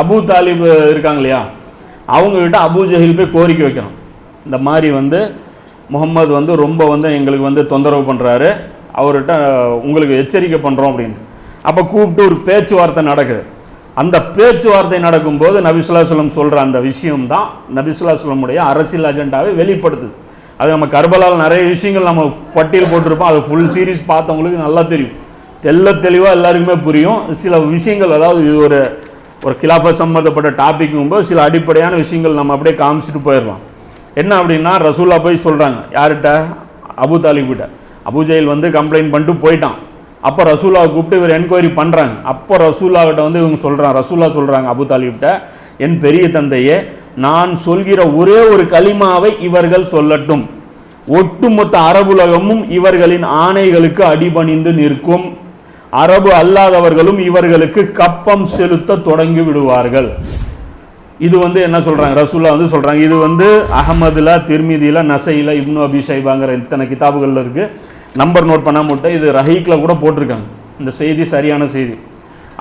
அபு தாலிப் இருக்காங்க இல்லையா அவங்கக்கிட்ட அபு ஜஹில் போய் கோரிக்கை வைக்கணும். இந்த மாதிரி வந்து முகம்மது வந்து ரொம்ப வந்து எங்களுக்கு வந்து தொந்தரவு பண்ணுறாரு அவர்கிட்ட உங்களுக்கு எச்சரிக்கை பண்ணுறோம் அப்படின்னு. அப்போ கூப்பிட்டு ஒரு பேச்சுவார்த்தை நடக்குது. அந்த பேச்சுவார்த்தை நடக்கும்போது நபிசுல்லாஸ்லம் சொல்கிற அந்த விஷயம் தான் நபிசுல்லாஸ்லமுடைய அரசியல் அஜெண்டாவை வெளிப்படுத்துது. அது நம்ம கர்பலால் நிறைய விஷயங்கள் நம்ம பட்டியல் போட்டிருப்போம். அது ஃபுல் சீரிஸ் பார்த்தவங்களுக்கு நல்லா தெரியும். தெல்ல தெளிவாக எல்லாருக்குமே புரியும். சில விஷயங்கள் அதாவது இது ஒரு ஒரு கிலாஃபா சம்மந்தப்பட்ட டாபிக்கும்போது சில அடிப்படையான விஷயங்கள் நம்ம அப்படியே காமிச்சிட்டு போயிடலாம். என்ன அப்படின்னா ரசூல்லா போய் சொல்கிறாங்க யார்கிட்ட? அபு தாலிபிட்ட அபுஜெயில் வந்து கம்ப்ளைண்ட் பண்ணிட்டு போயிட்டான். அப்போ ரசூலாவை கூப்பிட்டு இவர் என்கொயரி பண்ணுறாங்க அப்போ ரசூல்லாவிட்ட வந்து இவங்க சொல்கிறாங்க ரசூல்லா சொல்கிறாங்க அபு தாலிபிட்ட என் பெரிய தந்தையே நான் சொல்கிற ஒரே ஒரு களிமாவை இவர்கள் சொல்லட்டும். ஒட்டுமொத்த அரபுலகமும் இவர்களின் ஆணைகளுக்கு அடிபணிந்து நிற்கும். அரபு அல்லாதவர்களும் இவர்களுக்கு கப்பம் செலுத்த தொடங்கி விடுவார்கள். இது வந்து என்ன சொல்றாங்க? ரசூல்லா வந்து சொல்றாங்க இது வந்து அகமதுல திருமிதியில நசையில இப்னு அபிஷைபாங்கிற இத்தனை கிதாபுகள்ல இருக்கு. நம்பர் நோட் பண்ண மட்டும் இது ரஹீக்ல கூட போட்டிருக்காங்க. இந்த செய்தி சரியான செய்தி.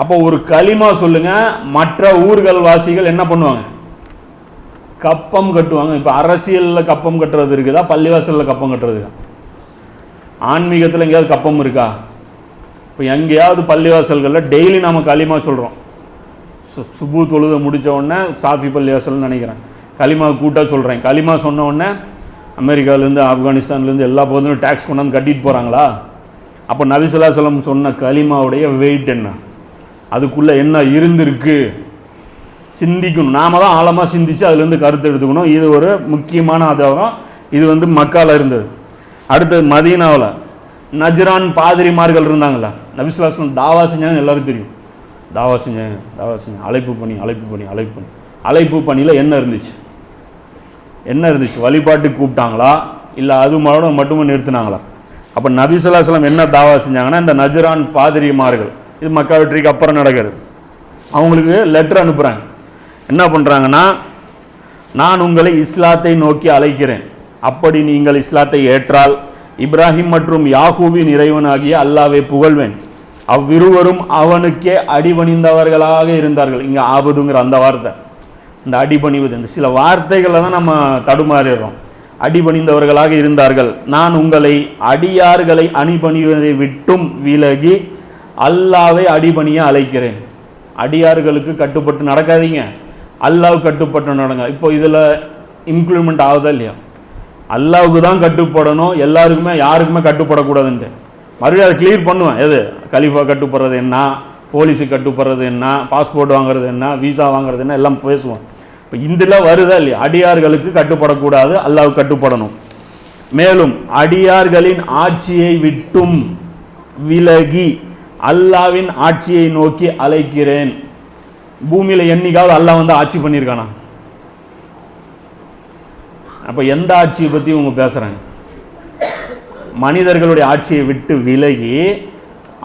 அப்போ ஒரு களிமா சொல்லுங்க மற்ற ஊர்கள் வாசிகள் என்ன பண்ணுவாங்க? கப்பம் கட்டுவாங்க. இப்போ அரசியல்ல கப்பம் கட்டுறது இருக்குதா? பள்ளிவாசல்ல கப்பம் கட்டுறதுக்கா? ஆன்மீகத்தில் எங்கேயாவது கப்பம் இருக்கா? இப்போ எங்கேயாவது பள்ளிவாசல்களில் டெய்லி நம்ம களிமா சொல்கிறோம் சு- சுபு தொழுத முடித்த உடனே சாஃபி பள்ளிவாசல்னு நினைக்கிறேன். களிமா கூட்டாக சொல்கிறேன் களிமா சொன்ன உடனே அமெரிக்காலேருந்து ஆப்கானிஸ்தான்லேருந்து எல்லா பகுதியும் டேக்ஸ் கொண்டாந்து கட்டிட்டு போகிறாங்களா அப்போ நபிசுல்லாசலம் சொன்ன களிமாவுடைய வெயிட் என்ன? அதுக்குள்ளே என்ன இருந்திருக்கு? சிந்திக்கணும். நாம தான் ஆழமாக சிந்திச்சு அதுலேருந்து கருத்து எடுத்துக்கணும். இது ஒரு முக்கியமான ஆதாரம். இது வந்து மக்காவில் இருந்தது. அடுத்தது மதீனாவில். நஜ்ரான் பாதிரிமார்கள் இருந்தாங்களா நபிசுல்லாஸ்லம் தாவா செஞ்சாங்க எல்லாரும் தெரியும். தாவா செஞ்சாங்க தாவா செஞ்சாங்க. அழைப்பு பண்ணி அழைப்பு பண்ணி அழைப்பு பண்ணி. அழைப்பு பணியில் என்ன இருந்துச்சு? என்ன இருந்துச்சு? வழிபாட்டுக்கு கூப்பிட்டாங்களா? இல்லை அது மரணம் மட்டுமே நிறுத்தினாங்களா? அப்போ நபிசுல்லாஸ்லம் என்ன தாவா செஞ்சாங்கன்னா இந்த நஜ்ரான் பாதிரிமார்கள் இது மக்கா வெற்றிக்கு அப்புறம் நடக்கிறது அவங்களுக்கு லெட்டர் அனுப்புகிறாங்க என்ன பண்ணுறாங்கன்னா நான் உங்களை இஸ்லாத்தை நோக்கி அழைக்கிறேன். அப்படி நீங்கள் இஸ்லாத்தை ஏற்றால் இப்ராஹிம் மற்றும் யாகூவின் இறைவனாகிய அல்லாவை புகழ்வேன். அவ்விருவரும் அவனுக்கே அடிபணிந்தவர்களாக இருந்தார்கள். இங்கே ஆபதுங்கிற அந்த வார்த்தை. இந்த அடிபணிவது இந்த சில வார்த்தைகளை தான் நம்ம தடுமாறிடுறோம். அடிபணிந்தவர்களாக இருந்தார்கள். நான் உங்களை அடியார்களை அணிபணிவதை விட்டும் விலகி அல்லாவை அடிபணிய அழைக்கிறேன். அடியார்களுக்கு கட்டுப்பட்டு நடக்காதீங்க. அல்லாஹ் கட்டுப்பட்டு நடங்க. இப்போ இதில் இம்ப்ளிமெண்ட் ஆகுதா இல்லையா? அல்லாவுக்கு தான் கட்டுப்படணும் எல்லாருக்குமே யாருக்குமே கட்டுப்படக்கூடாதுன்ட்டு. மறுபடியும் அதை கிளியர் பண்ணுவேன். எது? கலிஃபா கட்டுப்படுறது என்ன? போலீஸுக்கு கட்டுப்படுறது என்ன? பாஸ்போர்ட் வாங்குறது என்ன? விசா வாங்குறது என்ன? எல்லாம் பேசுவோம். இப்போ இதில் வருதா இல்லையா? அடியார்களுக்கு கட்டுப்படக்கூடாது அல்லாவுக்கு கட்டுப்படணும். மேலும் அடியார்களின் ஆட்சியை விட்டும் விலகி அல்லாவின் ஆட்சியை நோக்கி அழைக்கிறேன். பூமியில் என்னைக்காவது அல்லாஹ் வந்து ஆட்சி பண்ணியிருக்கானா? அப்போ எந்த ஆட்சியை பற்றி இவங்க பேசுகிறாங்க மனிதர்களுடைய ஆட்சியை விட்டு விலகி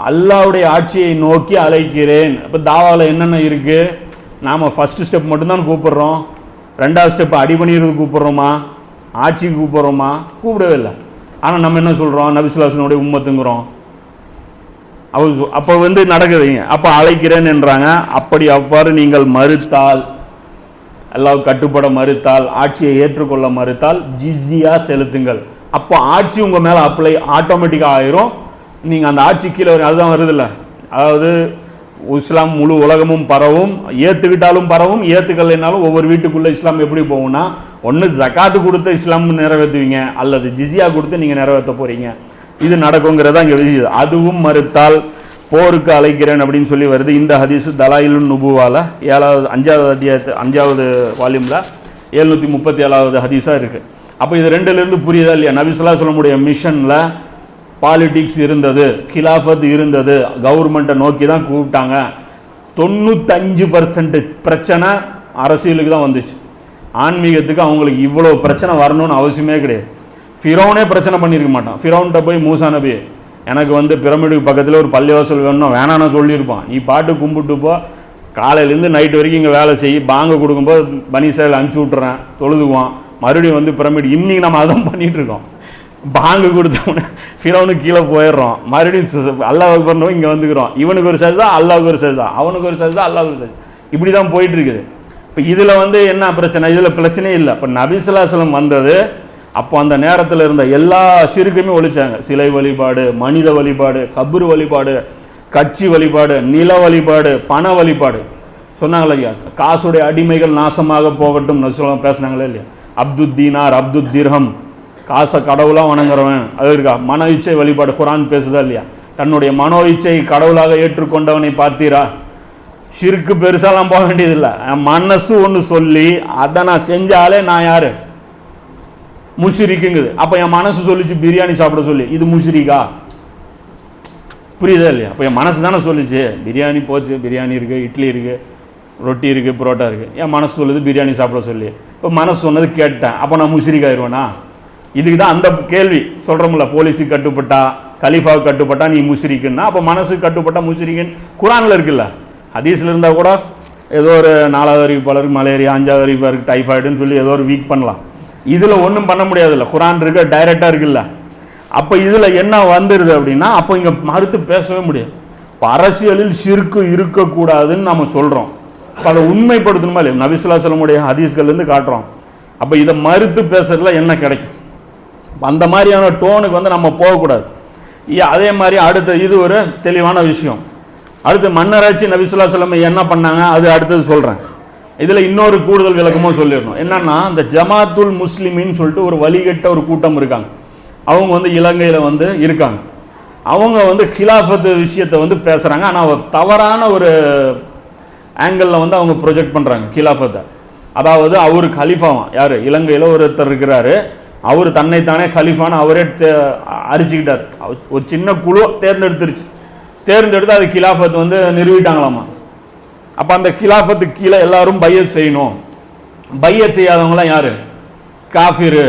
அல்லாவுடைய ஆட்சியை நோக்கி அழைக்கிறேன். அப்போ தாவாவில் என்னென்ன இருக்குது நாம் ஃபர்ஸ்ட் ஸ்டெப் மட்டும்தான் கூப்பிட்றோம். ரெண்டாவது ஸ்டெப் அடிபணிகள் கூப்பிட்றோமா? ஆட்சிக்கு கூப்பிட்றோமா? கூப்பிடவே இல்லை. ஆனால் நம்ம என்ன சொல்கிறோம் நபிசுலாசனுடைய உம்மத்துங்கிறோம். அவ அப்போ வந்து நடக்குதுங்க அப்போ அழைக்கிறேன் என்றாங்க. அப்படி அவ்வாறு நீங்கள் மறுத்தால் அல்லாஹ் கட்டுப்பட மறுத்தால் ஆட்சியை ஏற்றுக்கொள்ள மறுத்தால் ஜிஸியா செலுத்துங்கள். அப்போ ஆட்சி உங்கள் மேலே அப்ளை ஆட்டோமேட்டிக்காக ஆயிரும். நீங்கள் அந்த ஆட்சி கீழே அதுதான் வருதுல்ல? அதாவது இஸ்லாம் முழு உலகமும் பரவும் ஏற்றுக்கிட்டாலும் பரவும் ஏற்றுக்கலைனாலும் ஒவ்வொரு வீட்டுக்குள்ளே இஸ்லாம் எப்படி போகும்னா ஒன்று ஜகாத்து கொடுத்து இஸ்லாம் நிறைவேற்றுவீங்க அல்லது ஜிஸியா கொடுத்து நீங்கள் நிறைவேற்ற போகிறீங்க இது நடக்குங்கிறதா இங்கே அதுவும் மறுத்தால் போருக்கு அழைக்கிறேன் அப்படின்னு சொல்லி வருது. இந்த ஹதீஸ் தலாயிலும் நுபுவால ஏழாவது அஞ்சாவது அத்தியாயத்து அஞ்சாவது வால்யூமில் எழுநூற்றி முப்பத்தி ஏழாவது ஹதீஸாக இருக்குது அப்போ இது ரெண்டுலேருந்து புரியுதா இல்லையா? நபிசுல்லா சொல்லமுடைய மிஷனில் பாலிட்டிக்ஸ் இருந்தது கிலாஃபத் இருந்தது. கவர்மெண்ட்டை நோக்கி தான் கூப்பிட்டாங்க. தொண்ணூத்தஞ்சு பர்சன்ட் பிரச்சனை அரசியலுக்கு தான் வந்துச்சு. ஆன்மீகத்துக்கு அவங்களுக்கு இவ்வளோ பிரச்சனை வரணும்னு அவசியமே கிடையாது. ஃபிரோனே பிரச்சனை பண்ணியிருக்க மாட்டான். ஃபிரோன்கிட்ட போய் மூசா நபி எனக்கு வந்து பிரமிடுக்கு பக்கத்தில் ஒரு பள்ளிவாசல் வேணும் வேணான்னு சொல்லியிருப்பான். நீ பாட்டு கும்பிட்டு போ. காலையிலேருந்து நைட் வரைக்கும் இங்கே வேலை செய். பாங்க கொடுக்கும்போது பனி சேல் அனுப்பிச்சி விட்றேன் தொழுதுவான் மறுபடியும் வந்து பிரமிடு. இன்னைக்கு நம்ம அதான் பண்ணிகிட்ருக்கோம் இருக்கோம். பாங்கு கொடுத்தவன ஃபிரௌனுக்கு கீழே போயிடுறோம். மறுபடியும் அல்லாவுக்கு அல்லாஹ் பண்ணவும் இங்கே வந்துக்கிறோம். இவனுக்கு ஒரு சஜ்தா அல்லாவுக்கு ஒரு சஜ்தா. அவனுக்கு ஒரு சஜ்தா அல்லாவுக்கு ஒரு சஜ்தா. இப்படி தான் போயிட்டு இருக்குது. இப்போ இதில் வந்து என்ன பிரச்சனை? இதில் பிரச்சனையே இல்லை. இப்போ நபிசுல்லாசலம் வந்தது அப்போ அந்த நேரத்தில் இருந்த எல்லா சிறுக்குமே ஒழிச்சாங்க. சிலை வழிபாடு மனித வழிபாடு கபரு வழிபாடு கட்சி வழிபாடு நில வழிபாடு பண வழிபாடு. சொன்னாங்களே ஐயா காசுடைய அடிமைகள் நாசமாக போகட்டும் சொல்ல பேசுனாங்களே இல்லையா? அப்துத் தீனார் அப்துத் திர்ஹம் காசை கடவுளாக வணங்குறவன் அது இருக்கா? மன இச்சை வழிபாடு குரான் பேசுதா இல்லையா? தன்னுடைய மனோ இச்சை கடவுளாக ஏற்றுக்கொண்டவனை பார்த்தீரா? ஷிருக்கு பெருசாலாம் போக வேண்டியதில்லை. மனசு ஒன்று சொல்லி அதை நான் செஞ்சாலே நான் யாரு? முஷிரிக்குங்குது. அப்போ என் மனசு சொல்லிச்சு பிரியாணி சாப்பிட சொல்லி. இது முஷிரிக்கா? புரியுதா இல்லையா? அப்போ என் மனசு தானே சொல்லிச்சு பிரியாணி போச்சு பிரியாணி இருக்குது இட்லி இருக்குது ரொட்டி இருக்குது புரோட்டா இருக்குது என் மனசு சொல்லுது பிரியாணி சாப்பிட சொல்லி. இப்போ மனசு சொன்னது கேட்டேன் அப்போ நான் முஷிரிக்காயிருவேனா? இதுக்கு தான் அந்த கேள்வி. சொல்கிறோம்ல போலீஸுக்கு கட்டுப்பட்டா கலீஃபாவுக்கு கட்டுப்பட்டா நீ முஷிரிக்குன்னா? அப்போ மனசுக்கு கட்டுப்பட்டா முஷிரிக்குன்னு குரானில் இருக்குல்ல. ஹதீஸில் இருந்தால் கூட ஏதோ ஒரு நாலாவது அறிவிப்பாளருக்கு மலேரியா அஞ்சாவது அறிவிப்பாளருக்கு டைஃபாய்டுன்னு சொல்லி ஏதோ ஒரு வீக் பண்ணலாம். இதில் ஒன்றும் பண்ண முடியாதுல்ல. குரான் இருக்க டைரெக்டாக இருக்குல்ல. அப்போ இதில் என்ன வந்துடுது அப்படின்னா அப்போ இங்கே மறுத்து பேசவே முடியாது. இப்போ அரசியலில் சிறுக்கு இருக்கக்கூடாதுன்னு நம்ம சொல்கிறோம் இப்போ அதை உண்மைப்படுத்தணுமா இல்லையா? நபிசுல்லாசலமுடைய ஹதீஸ்கள்லேருந்து காட்டுறோம். அப்போ இதை மறுத்து பேசுறதுல என்ன கிடைக்கும்? அந்த மாதிரியான டோனுக்கு வந்து நம்ம போகக்கூடாது. அதே மாதிரி அடுத்த இது ஒரு தெளிவான விஷயம். அடுத்து மன்னராட்சி நபிசுல்லா சொல்லம் என்ன பண்ணாங்க? அது அடுத்தது சொல்கிறேன் இதில் இன்னொரு கூடுதல் விளக்கமும் சொல்லிடணும். என்னன்னா இந்த ஜமாத்துல் முஸ்லிமின்னு சொல்லிட்டு ஒரு வழிகட்ட ஒரு கூட்டம் இருக்காங்க. அவங்க வந்து இலங்கையில் வந்து இருக்காங்க. அவங்க வந்து கிலாஃபத்து விஷயத்தை வந்து பேசுகிறாங்க ஆனால் தவறான ஒரு ஆங்கிளில் வந்து அவங்க ப்ரொஜெக்ட் பண்ணுறாங்க கிலாஃபத்தை அதாவது அவர் கலிஃபாவான் யார்? இலங்கையில் ஒருத்தர் இருக்கிறாரு. அவர் தன்னைத்தானே கலிஃபான்னு அவரே தே- அரிச்சுக்கிட்டார் ஒரு சின்ன குழு தேர்ந்தெடுத்துருச்சு. தேர்ந்தெடுத்து அது கிலாஃபத் வந்து நிறுவிட்டாங்களாமா? அப்போ அந்த கிலாஃபத்துக்கு கீழே எல்லாரும் பையத் செய்யணும். பையத் செய்யாதவங்களாம் யாரு? காஃபிரு.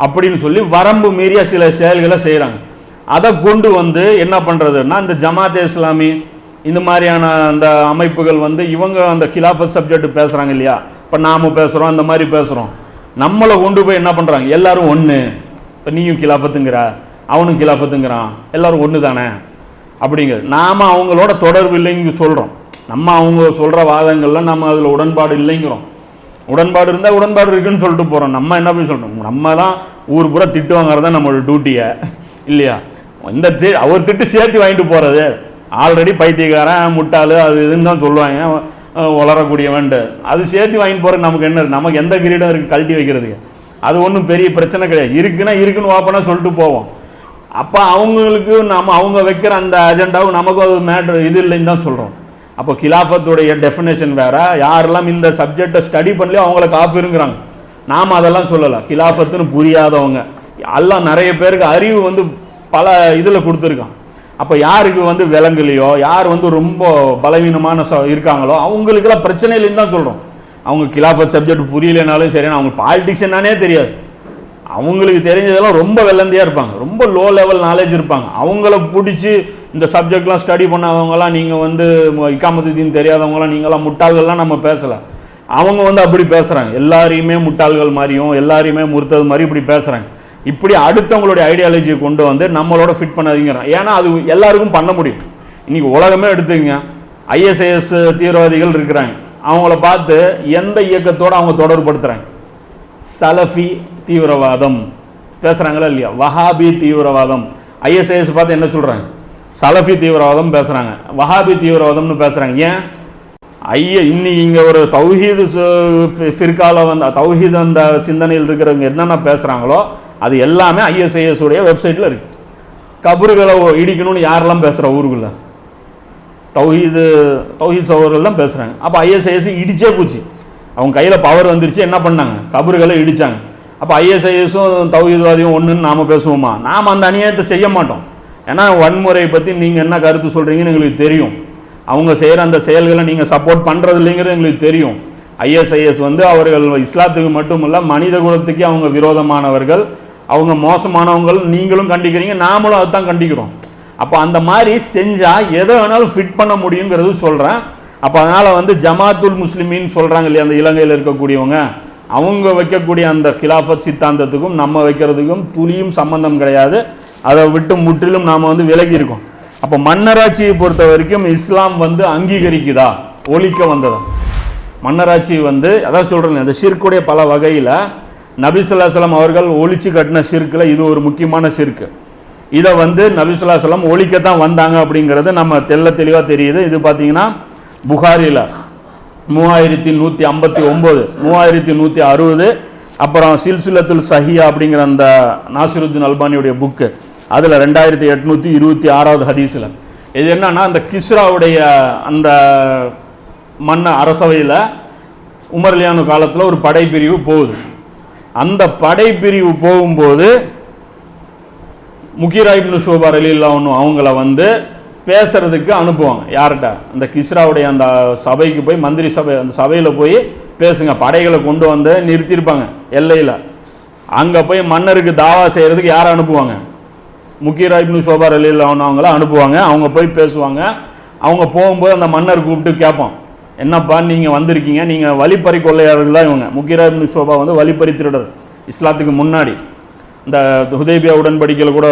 அப்படின்னு சொல்லி வரம்பு மீறிய சில செயல்களை செய்கிறாங்க அதை கொண்டு வந்து என்ன பண்ணுறதுன்னா இந்த ஜமாத் இஸ்லாமி இந்த மாதிரியான அந்த அமைப்புகள் வந்து இவங்க அந்த கிலாஃபத் சப்ஜெக்ட் பேசுகிறாங்க இல்லையா? இப்போ நாம பேசுகிறோம் அந்த மாதிரி பேசுகிறோம் நம்மளை கொண்டு போய் என்ன பண்ணுறாங்க எல்லாரும் ஒன்று இப்போ நீயும் கிலாஃபத்துங்கிற அவனும் கிலாஃபத்துங்கிறான் எல்லாரும் ஒன்று தானே அப்படிங்கிறது நாம் அவங்களோட தொடர்பு இல்லைங்க சொல்கிறோம் நம்ம அவங்க சொல்கிற வாதங்கள்லாம் நம்ம அதில் உடன்பாடு இல்லைங்கிறோம். உடன்பாடு இருந்தால் உடன்பாடு இருக்குன்னு சொல்லிட்டு போகிறோம் நம்ம என்ன போய் சொல்கிறோம் நம்ம தான் ஊர் பூரா திட்டு வாங்குறது தான் நம்மளோட டியூட்டியை இல்லையா? இந்த அவர் திட்டு சேர்த்து வாங்கிட்டு போகிறது ஆல்ரெடி பைத்தியக்காரன் முட்டாள் அது இதுன்னு தான் சொல்லுவாங்க. வளரக்கூடியவன்ட்டு. அது சேர்த்து வாங்கிட்டு போகிறது நமக்கு என்ன நமக்கு எந்த கிரீடம் இருக்குது கழட்டி வைக்கிறதுக்கு? அது ஒன்றும் பெரிய பிரச்சனை கிடையாது. இருக்குன்னா இருக்குன்னு ஓப்பனாக சொல்லிட்டு போவோம். அப்போ அவங்களுக்கு நம்ம அவங்க வைக்கிற அந்த அஜெண்டாவும் நமக்கும் அது மேட்ரு இது இல்லைன்னு தான் சொல்கிறோம் அப்போ கிலாஃபத்துடைய டெஃபினேஷன் வேற. யாரெல்லாம் இந்த சப்ஜெக்டை ஸ்டடி பண்ணலையோ அவங்கள காஃபிருங்கிறாங்க நாம் அதெல்லாம் சொல்லலாம் கிலாஃபத்துன்னு புரியாதவங்க. எல்லாம் நிறைய பேருக்கு அறிவு வந்து பல இதில் கொடுத்துருக்கான் அப்போ யாருக்கு வந்து விலங்குலையோ யார் வந்து ரொம்ப பலவீனமான ச இருக்காங்களோ அவங்களுக்கெல்லாம் பிரச்சனை இல்லைன்னு தான் சொல்கிறோம் அவங்க கிலாஃபத் சப்ஜெக்ட் புரியலைனாலும் சரி அவங்க பாலிடிக்ஸ் என்னன்னே தெரியாது. அவங்களுக்கு தெரிஞ்சதெல்லாம் ரொம்ப வெள்ளந்தியாக இருப்பாங்க. ரொம்ப லோ லெவல் நாலேஜ் இருப்பாங்க. அவங்கள பிடிச்சி இந்த சப்ஜெக்ட்லாம் ஸ்டடி பண்ணாதவங்களாம் நீங்கள் வந்து இக்காமத்துதீன் தெரியாதவங்களாம் நீங்களாம் முட்டாள்கள்லாம் நம்ம பேசலை. அவங்க வந்து அப்படி பேசுகிறாங்க எல்லாரையுமே முட்டாள்கள் மாதிரியும் எல்லாரையுமே முறுத்தது மாதிரி இப்படி பேசுகிறாங்க இப்படி அடுத்தவங்களுடைய ஐடியாலஜியை கொண்டு வந்து நம்மளோட ஃபிட் பண்ணாதீங்கிறான் ஏன்னா அது எல்லாருக்கும் பண்ண முடியும். இன்றைக்கி உலகமே எடுத்துக்கங்க. ஐஎஸ்ஐஎஸ் தீவிரவாதிகள் இருக்கிறாங்க. அவங்கள பார்த்து எந்த இயக்கத்தோடு அவங்க தொடர்புபடுத்துகிறாங்க சலஃபி தீவிரவாதம். பேசுகிறாங்களா இல்லையா? வஹாபி தீவிரவாதம். ஐஎஸ்ஐஎஸ் பார்த்து என்ன சொல்கிறாங்க சலஃபி தீவிரவாதம் பேசுகிறாங்க வஹாபி தீவிரவாதம்னு பேசுகிறாங்க ஏன்? ஐய இன்னி இங்கே ஒரு தௌஹீது ஃபிர்காவில் வந்து தௌஹீது அந்த சிந்தனையில் இருக்கிறவங்க என்னென்ன பேசுகிறாங்களோ அது எல்லாமே ஐஎஸ்ஐஎஸ் உடைய வெப்சைட்டில் இருக்கு. கபறுகளை இடிக்கணும்னு யாரெல்லாம் பேசுகிற ஊருக்குள்ள? தௌஹீது தௌஹீத் சகோதரர்கள் பேசுகிறாங்க அப்போ ஐஎஸ்ஐஎஸ் இடிச்சே போச்சு. அவங்க கையில் பவர் வந்துருச்சு என்ன பண்ணாங்க? கபறுகளை இடித்தாங்க அப்போ ஐஎஸ்ஐஎஸும் தௌஹீத்வாதியும் ஒன்றுன்னு நாம் பேசுவோமா? நாம் அந்த அநியாயத்தை செய்ய மாட்டோம். ஏன்னா வன்முறையை பற்றி நீங்கள் என்ன கருத்து சொல்கிறீங்கன்னு எங்களுக்கு தெரியும். அவங்க செய்கிற அந்த செயல்களை நீங்கள் சப்போர்ட் பண்ணுறது இல்லைங்கிறது எங்களுக்கு தெரியும். ஐஎஸ்ஐஎஸ் வந்து அவர்கள் இஸ்லாத்துக்கு மட்டும் மனித குலத்துக்கே அவங்க விரோதமானவர்கள். அவங்க மோசமானவங்கள் நீங்களும் கண்டிக்கிறீங்க நாமளும் அதுதான் கண்டிக்கிறோம். அப்போ அந்த மாதிரி செஞ்சால் எதை வேணாலும் ஃபிட் பண்ண முடியுங்கிறது சொல்கிறேன் அப்போ அதனால் வந்து ஜமாத்துல் முஸ்லிமின்னு சொல்கிறாங்க இல்லையா அந்த இலங்கையில் இருக்கக்கூடியவங்க? அவங்க வைக்கக்கூடிய அந்த கிலாஃபத் சித்தாந்தத்துக்கும் நம்ம வைக்கிறதுக்கும் துளியும் சம்பந்தம் கிடையாது. அதை விட்டு முற்றிலும் நாம் வந்து விலகி இருக்கோம். அப்போ மன்னராட்சியை பொறுத்த வரைக்கும் இஸ்லாம் வந்து அங்கீகரிக்குதா? ஒழிக்க வந்ததா? மன்னராட்சி வந்து அதான் சொல்கிறேன் அந்த ஷிர்க்குடைய பல வகையில் நபிசுல்லாசலம் அவர்கள் ஒழிச்சு கட்டின ஷிர்க்கில் இது ஒரு முக்கியமான ஷிர்க்கு இதை வந்து நபிசுல்லாசலம் ஒழிக்கத்தான் வந்தாங்க அப்படிங்கிறது நம்ம தெள்ள தெளிவாக தெரியுது. இது பார்த்தீங்கன்னா புகாரியில் மூவாயிரத்தி நூற்றி ஐம்பத்தி ஒம்பது மூவாயிரத்தி நூற்றி அறுபது அப்புறம் சில்சிலத்துல் சஹியா அப்படிங்கிற அந்த நாசிருத்தின் அல்பானியுடைய புக்கு. அதில் ரெண்டாயிரத்தி எட்நூற்றி இருபத்தி ஆறாவது ஹதீஸில். இது என்னன்னா அந்த கிஸ்ராவுடைய அந்த மன்ன அரசவையில் உமர்லியானு காலத்தில் ஒரு படைப்பிரிவு போகுது. அந்த படைப்பிரிவு போகும்போது முக்கீரா சோபார் அலில்லா ஒன்று அவங்கள வந்து பேசுறதுக்கு அனுப்புவாங்க. யார்கிட்ட? அந்த கிஸ்ராவுடைய அந்த சபைக்கு போய் மந்திரி சபை அந்த சபையில் போய் பேசுங்க. படைகளை கொண்டு வந்து நிறுத்தியிருப்பாங்க எல்லையில். அங்கே போய் மன்னருக்கு தாவா செய்கிறதுக்கு யாரை அனுப்புவாங்க? முக்கீரா இப்னு சோபா ரலியில் அவங்கள அனுப்புவாங்க. அவங்க போய் பேசுவாங்க. அவங்க போகும்போது அந்த மன்னர் கூப்பிட்டு கேட்பான் என்னப்பா நீங்கள் வந்திருக்கீங்க. நீங்கள் வழிப்பறி கொள்ளையாளர்கள் தான் இவங்க. முக்கீரா இப்னு சோபா வந்து வழிப்பறி திருடர். இஸ்லாத்துக்கு முன்னாடி. இந்த ஹுதைபியா உடன்படிக்கையில் கூட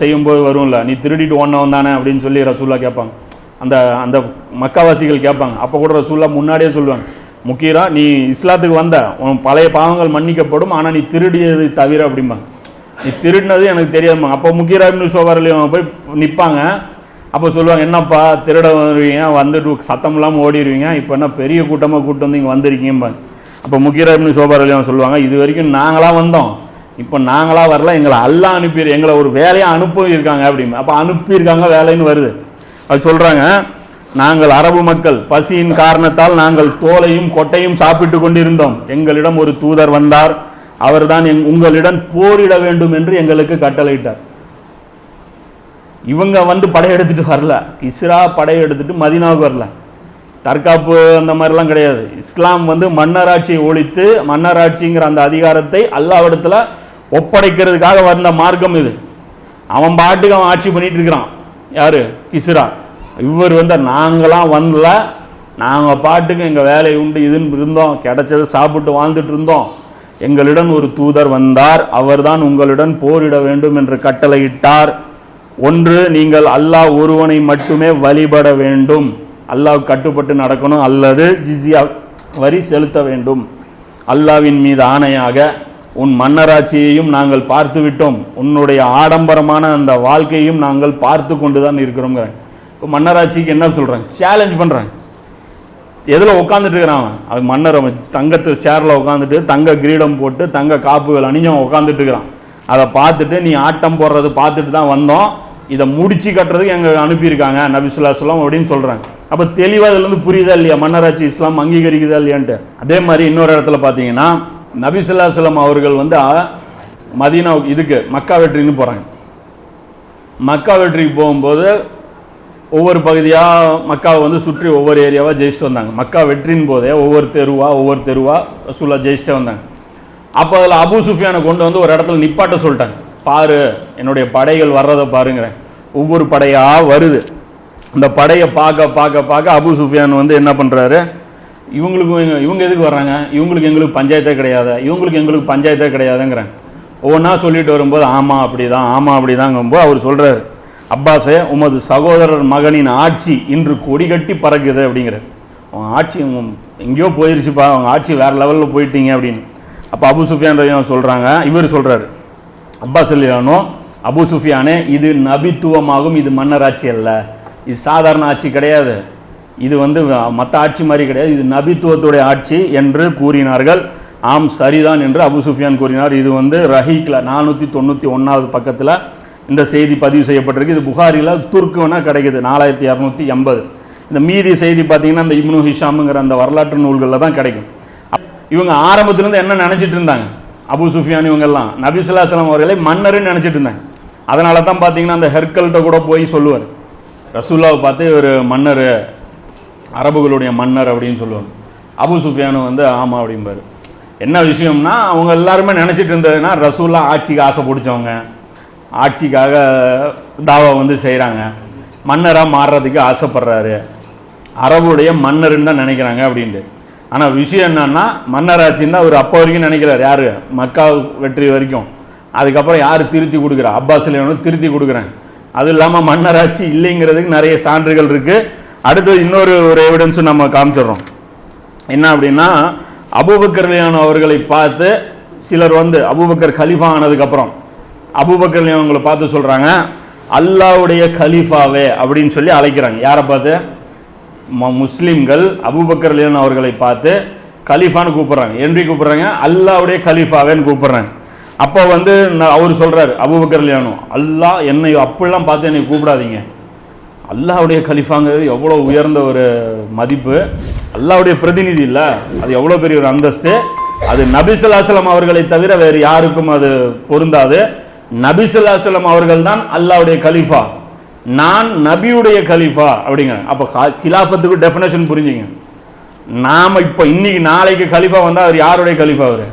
செய்யும்போது வரும்ல நீ திருடிட்டு ஓனவன் தானே? அப்படின்னு சொல்லி ரசூல்லா கேட்பாங்க அந்த அந்த மக்காவாசிகள் கேட்பாங்க அப்போ கூட ரசூல்லா முன்னாடியே சொல்லுவாங்க முக்கீரா நீ இஸ்லாத்துக்கு வந்த. உன் பழைய பாவங்கள் மன்னிக்கப்படும். ஆனால் நீ திருடியது தவிர அப்படிம்பாங்க. நீ திருடினது எனக்கு தெரியாதுமா அப்போ முக்கியராஜ் நியூஸ் ஷோபாரில் போய் நிற்பாங்க அப்போ சொல்லுவாங்க என்னப்பா திருட வருவீங்க வந்துட்டு சத்தம் இல்லாமல் ஓடிடுவீங்க இப்போ என்ன பெரிய கூட்டமாக கூட்டு வந்து இங்கே வந்திருக்கீங்க அப்போ முக்கியராஜ் நியூஸ் ஷோபார் சொல்லுவாங்க இது வரைக்கும் நாங்களாக வந்தோம். இப்போ நாங்களாக வரல. எங்களை அல்லா அனுப்பி எங்களை ஒரு வேலையை அனுப்பியிருக்காங்க அப்படின்னு. அப்போ அனுப்பியிருக்காங்க வேலைன்னு வருது. அது சொல்கிறாங்க நாங்கள் அரபு மக்கள் பசியின் காரணத்தால் நாங்கள் தோலையும் கொட்டையும் சாப்பிட்டு கொண்டிருந்தோம். எங்களிடம் ஒரு தூதர் வந்தார். அவர்தான் எங் உங்களிடம் போரிட வேண்டும் என்று எங்களுக்கு கட்டளையிட்டார். இவங்க வந்து படையெடுத்துட்டு வரல. இஸ்ரா படையெடுத்துட்டு மதினாவுக்கு வரல. தற்காப்பு அந்த மாதிரிலாம் கிடையாது. இஸ்லாம் வந்து மன்னராட்சியை ஒழித்து மன்னராட்சிங்கிற அந்த அதிகாரத்தை அல்லாவிடத்தில் ஒப்படைக்கிறதுக்காக வந்த மார்க்கம் இது. அவன் பாட்டுக்கு அவன் ஆட்சி பண்ணிட்டு இருக்கிறான். யாரு? இஸ்ரா. இவர் வந்து நாங்களாம் வரல நாங்கள் பாட்டுக்கு எங்கள் வேலை உண்டு இதுன்னு இருந்தோம். கிடைச்சதை சாப்பிட்டு வாழ்ந்துட்டு இருந்தோம். எங்களிடம் ஒரு தூதர் வந்தார் அவர்தான் உங்களுடன் போரிட வேண்டும் என்று கட்டளையிட்டார். ஒன்று நீங்கள் அல்லாஹ் ஒருவனை மட்டுமே வழிபட வேண்டும். அல்லாஹ் கட்டுப்பட்டு நடக்கணும் அல்லது ஜிஸியா வரி செலுத்த வேண்டும். அல்லாவின் மீது ஆணையாக உன் மன்னராட்சியையும் நாங்கள் பார்த்து விட்டோம் உன்னுடைய ஆடம்பரமான அந்த வாழ்க்கையும் நாங்கள் பார்த்து கொண்டு தான் இருக்கிறோங்க மன்னராட்சிக்கு என்ன சொல்கிறாங்க சேலஞ்ச் பண்ணுறாங்க எதில் உட்காந்துட்டு இருக்கிறான் அவன்? அது மன்னர் அவன் தங்கத்து சேரில் உட்காந்துட்டு தங்க கிரீடம் போட்டு தங்க காப்புகள் அணிஞ்சவன் உட்காந்துட்டு இருக்கிறான் அதை பார்த்துட்டு நீ ஆட்டம் போடுறது பார்த்துட்டு தான் வந்தோம். இதை முடிச்சு கட்டுறதுக்கு எங்கள் அனுப்பியிருக்காங்க? நபிசுல்லா சொல்லம் அப்படின்னு சொல்கிறாங்க அப்போ தெளிவாக இதுலேருந்து புரியுதா இல்லையா? மன்னராட்சி இஸ்லாம் அங்கீகரிக்குதா இல்லையான்ட்டு. அதே மாதிரி இன்னொரு இடத்துல பார்த்தீங்கன்னா நபிசுல்லா சொல்லம் அவர்கள் வந்து மதீனா இதுக்கு மக்கா வெற்றின்னு போகிறாங்க மக்கா வெற்றிக்கு போகும்போது ஒவ்வொரு பகுதியாக மக்காவை வந்து சுற்றி ஒவ்வொரு ஏரியாவாக ஜெயிச்சுட்டு வந்தாங்க. மக்கா வெற்றின் போதே ஒவ்வொரு தெருவாக ஒவ்வொரு தெருவாக ரசூலா ஜெயிச்சுட்டே வந்தாங்க. அப்போ அதில் அபு சுஃபியானை கொண்டு வந்து ஒரு இடத்துல நிப்பாட்ட சொல்லிட்டாங்க. பாரு என்னுடைய படைகள் வர்றதை பாருங்கிறேன். ஒவ்வொரு படையாக வருது. அந்த படையை பார்க்க பார்க்க பார்க்க அபு சுஃபியான் வந்து என்ன பண்ணுறாரு இவங்களுக்கு இவங்க- இவங்க எதுக்கு வர்றாங்க? இவங்களுக்கு எங்களுக்கு பஞ்சாயத்தே கிடையாது? இவங்களுக்கு எங்களுக்கு பஞ்சாயத்தே கிடையாதுங்கிறேன். ஒவ்வொன்றா சொல்லிட்டு வரும்போது ஆமாம் அப்படி தான் ஆமாம் அப்படி தாங்கும்போது அவர் சொல்கிறாரு அப்பாஸே உமது சகோதரர் மகனின் ஆட்சி இன்று கொடி கட்டி பறக்குது அப்படிங்கிற. அவங்க ஆட்சி எங்கேயோ போயிருச்சுப்பா அவங்க ஆட்சி வேறு லெவலில் போயிட்டீங்க அப்படின்னு. அப்போ அபு சுஃபியான் சொல்கிறாங்க இவர் சொல்கிறாரு அப்பாஸ் சொல்லியானோ அபு சுஃபியானே இது நபித்துவமாகும் இது மன்னராட்சி அல்ல. இது சாதாரண ஆட்சி கிடையாது. இது வந்து மற்ற ஆட்சி மாதிரி கிடையாது. இது நபித்துவத்துடைய ஆட்சி என்று கூறினார்கள். ஆம் சரிதான் என்று அபு சுஃபியான் கூறினார். இது வந்து ரஹீக்ல நானூற்றி தொண்ணூற்றி ஒன்றாவது பக்கத்தில் இந்த செய்தி பதிவு செய்யப்பட்டிருக்கு. இது புகாரியில் துர்க்குவனா கிடைக்குது. நாலாயிரத்தி இரநூத்தி எண்பது. இந்த மீதி செய்தி பார்த்தீங்கன்னா இந்த இப்னு ஹிஷாமுங்கிற அந்த வரலாற்று நூல்களில் தான் கிடைக்கும். இவங்க ஆரம்பத்திலேருந்து என்ன நினச்சிட்டு இருந்தாங்க? அபு சுஃபியான் இவங்கெல்லாம். நபிசுல்லாஸ்லாம் அவர்களை மன்னர்னு நினச்சிட்டு இருந்தாங்க. அதனால தான் பார்த்தீங்கன்னா அந்த ஹெர்கல்கிட்ட கூட போய் சொல்லுவார். ரசூல்லாவை பார்த்து இவர் மன்னர் அரபுகளுடைய மன்னர் அப்படின்னு சொல்லுவாங்க அபு சுஃபியானு வந்து ஆமாம் அப்படிம்பாரு. என்ன விஷயம்னா அவங்க எல்லாருமே நினச்சிட்டு இருந்ததுன்னா ரசூல்லா ஆட்சிக்கு ஆசை பிடிச்சவங்க. ஆட்சிக்காக தாவா வந்து செய்கிறாங்க மன்னராக மாறுறதுக்கு ஆசைப்படுறாரு. அரபுடைய மன்னர்னு தான் நினைக்கிறாங்க அப்படின்ட்டு. ஆனால் விஷயம் என்னன்னா மன்னராட்சின்னு தான் அவர் அப்போ வரைக்கும் நினைக்கிறார். யார்? மக்கா வெற்றி வரைக்கும். அதுக்கப்புறம் யார் திருத்தி கொடுக்குறா? அப்பாஸ் அலியானும் திருத்தி கொடுக்குறாங்க அது இல்லாமல் மன்னராட்சி இல்லைங்கிறதுக்கு நிறைய சான்றுகள் இருக்குது அடுத்து இன்னொரு ஒரு எவிடன்ஸும் நம்ம காமிச்சிடுறோம். என்ன அப்படின்னா அபூபக்கர் அவர்களை பார்த்து சிலர் வந்து அபூபக்கர் கலீஃபா ஆனதுக்கப்புறம் அபுபக்கர் ரலியல்லாஹு அவங்களை பார்த்து சொல்கிறாங்க அல்லாவுடைய கலீஃபாவே அப்படின்னு சொல்லி அழைக்கிறாங்க. யாரை பார்த்து? ம- முஸ்லிம்கள் அபூபக்கர் ரலியல்லாஹு அவர்களை பார்த்து கலீஃபான்னு கூப்பிட்றாங்க. என்றி கூப்பிட்றாங்க? அல்லாவுடைய கலீஃபாவேன்னு கூப்பிட்றாங்க அப்போ வந்து நான் அவர் சொல்கிறார் அபுபக்கர் ரலியல்லாஹு அல்லாஹ் என்னை அப்படிலாம் பார்த்து என்னை கூப்பிடாதீங்க. அல்லாவுடைய கலிஃபாங்கிறது எவ்வளோ உயர்ந்த ஒரு மதிப்பு அல்லாவுடைய பிரதிநிதி இல்லை அது எவ்வளோ பெரிய ஒரு அந்தஸ்து அது நபிசுல்லாசலம் அவர்களை தவிர வேறு யாருக்கும் அது பொருந்தாது. நபிசுல்லாசலம் அவர்கள் தான் அல்லாவுடைய கலீஃபா. நான் நபியுடைய கலீஃபா அப்படிங்க அப்போ கிலாஃபத்துக்கு டெஃபினேஷன் புரிஞ்சுங்க. நாம இப்போ இன்னைக்கு நாளைக்கு கலீஃபா வந்தால் அவர் யாருடைய கலீஃபா அவர்?